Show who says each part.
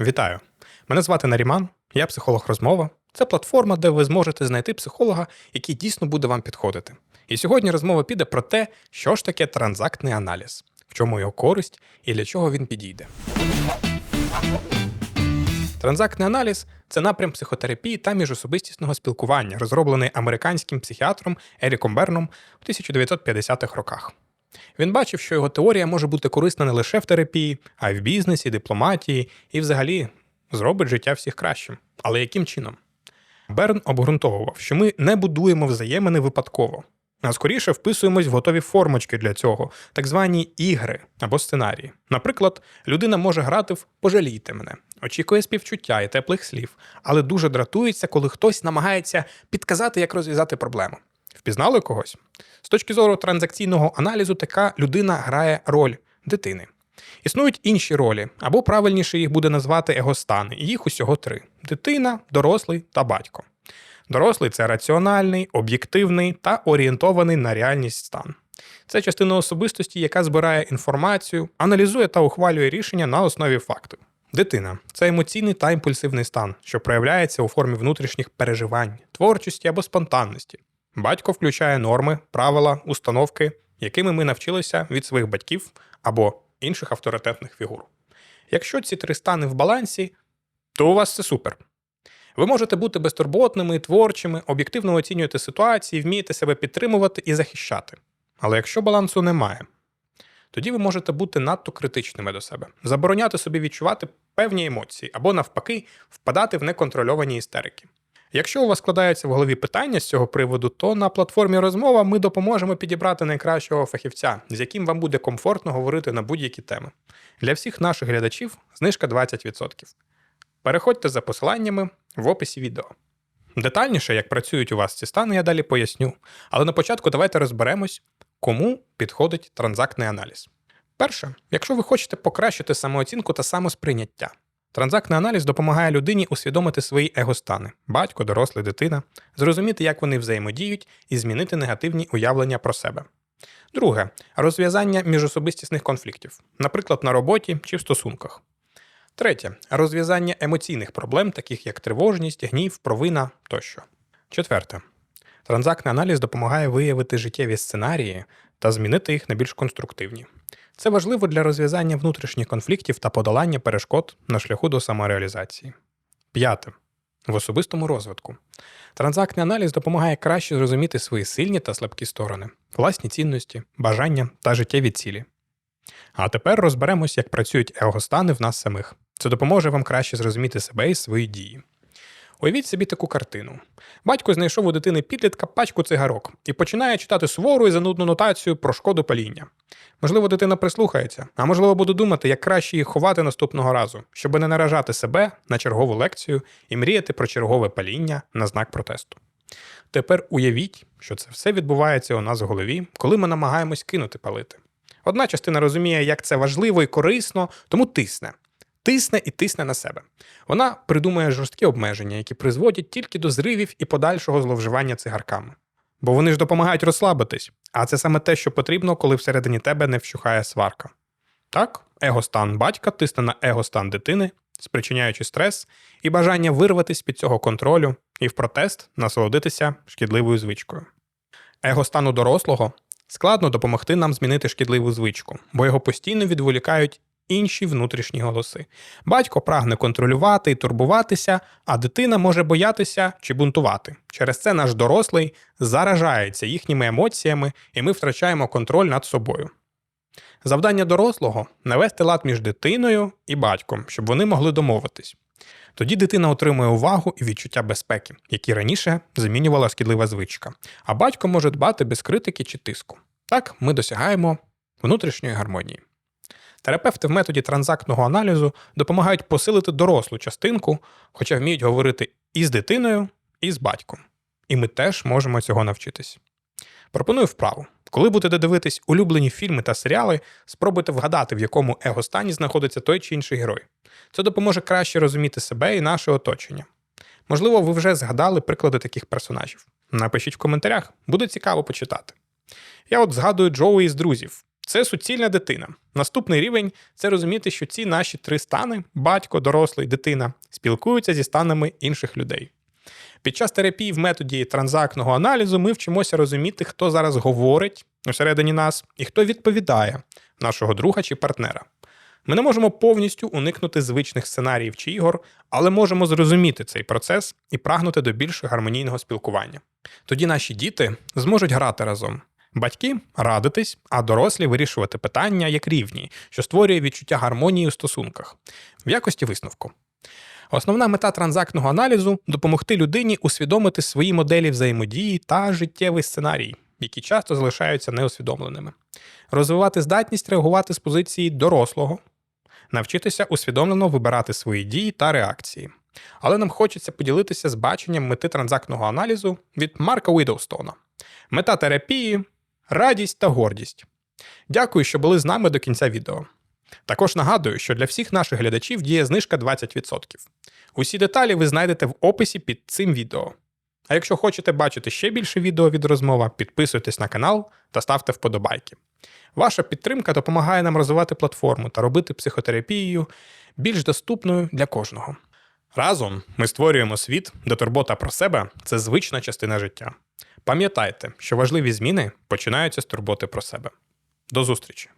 Speaker 1: Вітаю! Мене звати Наріман, я психолог розмова. Це платформа, де ви зможете знайти психолога, який дійсно буде вам підходити. І сьогодні розмова піде про те, що ж таке транзактний аналіз, в чому його користь і для чого він підійде. Транзактний аналіз це напрям психотерапії та міжособистісного спілкування, розроблений американським психіатром Еріком Берном у 1950-х роках. Він бачив, що його теорія може бути корисна не лише в терапії, а й в бізнесі, дипломатії і взагалі зробить життя всіх кращим. Але яким чином? Берн обґрунтовував, що ми не будуємо взаємини випадково, а скоріше вписуємось в готові формочки для цього, так звані ігри або сценарії. Наприклад, людина може грати в пожалійте мене, очікує співчуття і теплих слів, але дуже дратується, коли хтось намагається підказати, як розв'язати проблему. Впізнали когось? З точки зору транзакційного аналізу, така людина грає роль дитини. Існують інші ролі, або правильніше їх буде назвати егостани, їх усього три: дитина, дорослий та батько. Дорослий це раціональний, об'єктивний та орієнтований на реальність стан. Це частина особистості, яка збирає інформацію, аналізує та ухвалює рішення на основі фактів. Дитина це емоційний та імпульсивний стан, що проявляється у формі внутрішніх переживань, творчості або спонтанності. Батько включає норми, правила, установки, якими ми навчилися від своїх батьків або інших авторитетних фігур. Якщо ці три стани в балансі, то у вас все супер. Ви можете бути безтурботними, творчими, об'єктивно оцінювати ситуації, вмієте себе підтримувати і захищати. Але якщо балансу немає, тоді ви можете бути надто критичними до себе, забороняти собі відчувати певні емоції або, навпаки, впадати в неконтрольовані істерики. Якщо у вас складаються в голові питання з цього приводу, то на платформі розмова ми допоможемо підібрати найкращого фахівця, з яким вам буде комфортно говорити на будь-які теми. Для всіх наших глядачів знижка 20%. Переходьте за посиланнями в описі відео. Детальніше, як працюють у вас ці стани, я далі поясню. Але на початку давайте розберемось, кому підходить транзактний аналіз. Перше, якщо ви хочете покращити самооцінку та самосприйняття. Транзактний аналіз допомагає людині усвідомити свої егостани батько, дорослий, дитина, зрозуміти, як вони взаємодіють, і змінити негативні уявлення про себе. Друге розв'язання міжособистісних конфліктів, наприклад, на роботі чи в стосунках. Третє розв'язання емоційних проблем, таких як тривожність, гнів, провина тощо. Четверте. Транзактний аналіз допомагає виявити життєві сценарії та змінити їх на більш конструктивні. Це важливо для розв'язання внутрішніх конфліктів та подолання перешкод на шляху до самореалізації. П'яте. В особистому розвитку. Транзактний аналіз допомагає краще зрозуміти свої сильні та слабкі сторони, власні цінності, бажання та життєві цілі. А тепер розберемось, як працюють егостани в нас самих. Це допоможе вам краще зрозуміти себе і свої дії. Уявіть собі таку картину. Батько знайшов у дитини підлітка пачку цигарок і починає читати сувору і занудну нотацію про шкоду паління. Можливо, дитина прислухається, а можливо, буде думати, як краще їх ховати наступного разу, щоб не наражати себе на чергову лекцію і мріяти про чергове паління на знак протесту. Тепер уявіть, що це все відбувається у нас в голові, коли ми намагаємось кинути палити. Одна частина розуміє, як це важливо і корисно, тому тисне. Тисне і тисне на себе. Вона придумує жорсткі обмеження, які призводять тільки до зривів і подальшого зловживання цигарками. Бо вони ж допомагають розслабитись, а це саме те, що потрібно, коли всередині тебе не вщухає сварка. Так, егостан батька тисне на егостан дитини, спричиняючи стрес і бажання вирватися під цього контролю і в протест насолодитися шкідливою звичкою. Егостану дорослого складно допомогти нам змінити шкідливу звичку, бо його постійно відволікають інші внутрішні голоси. Батько прагне контролювати і турбуватися, а дитина може боятися чи бунтувати. Через це наш дорослий заражається їхніми емоціями, і ми втрачаємо контроль над собою. Завдання дорослого навести лад між дитиною і батьком, щоб вони могли домовитись. Тоді дитина отримує увагу і відчуття безпеки, які раніше замінювала шкідлива звичка, а батько може дбати без критики чи тиску. Так ми досягаємо внутрішньої гармонії. Терапевти в методі транзактного аналізу допомагають посилити дорослу частинку, хоча вміють говорити і з дитиною, і з батьком. І ми теж можемо цього навчитись. Пропоную вправу. Коли будете дивитись улюблені фільми та серіали, спробуйте вгадати, в якому егостані знаходиться той чи інший герой. Це допоможе краще розуміти себе і наше оточення. Можливо, ви вже згадали приклади таких персонажів. Напишіть в коментарях, буде цікаво почитати. Я от згадую Джоуї з друзів. Це суцільна дитина. Наступний рівень це розуміти, що ці наші три стани батько, дорослий, дитина спілкуються зі станами інших людей. Під час терапії в методі транзактного аналізу ми вчимося розуміти, хто зараз говорить усередині нас і хто відповідає нашого друга чи партнера. Ми не можемо повністю уникнути звичних сценаріїв чи ігор, але можемо зрозуміти цей процес і прагнути до більш гармонійного спілкування. Тоді наші діти зможуть грати разом. Батьки радитись, а дорослі вирішувати питання як рівні, що створює відчуття гармонії у стосунках. В якості висновку. Основна мета транзактного аналізу допомогти людині усвідомити свої моделі взаємодії та життєвий сценарій, які часто залишаються неусвідомленими, розвивати здатність реагувати з позиції дорослого, навчитися усвідомлено вибирати свої дії та реакції. Але нам хочеться поділитися з баченням мети транзактного аналізу від Марка Уідоустона. Мета терапії радість та гордість. Дякую, що були з нами до кінця відео. Також нагадую, що для всіх наших глядачів діє знижка 20%. Усі деталі ви знайдете в описі під цим відео. А якщо хочете бачити ще більше відео від розмова, підписуйтесь на канал та ставте вподобайки. Ваша підтримка допомагає нам розвивати платформу та робити психотерапію більш доступною для кожного. Разом ми створюємо світ, де турбота про себе це звична частина життя. Пам'ятайте, що важливі зміни починаються з турботи про себе. До зустрічі!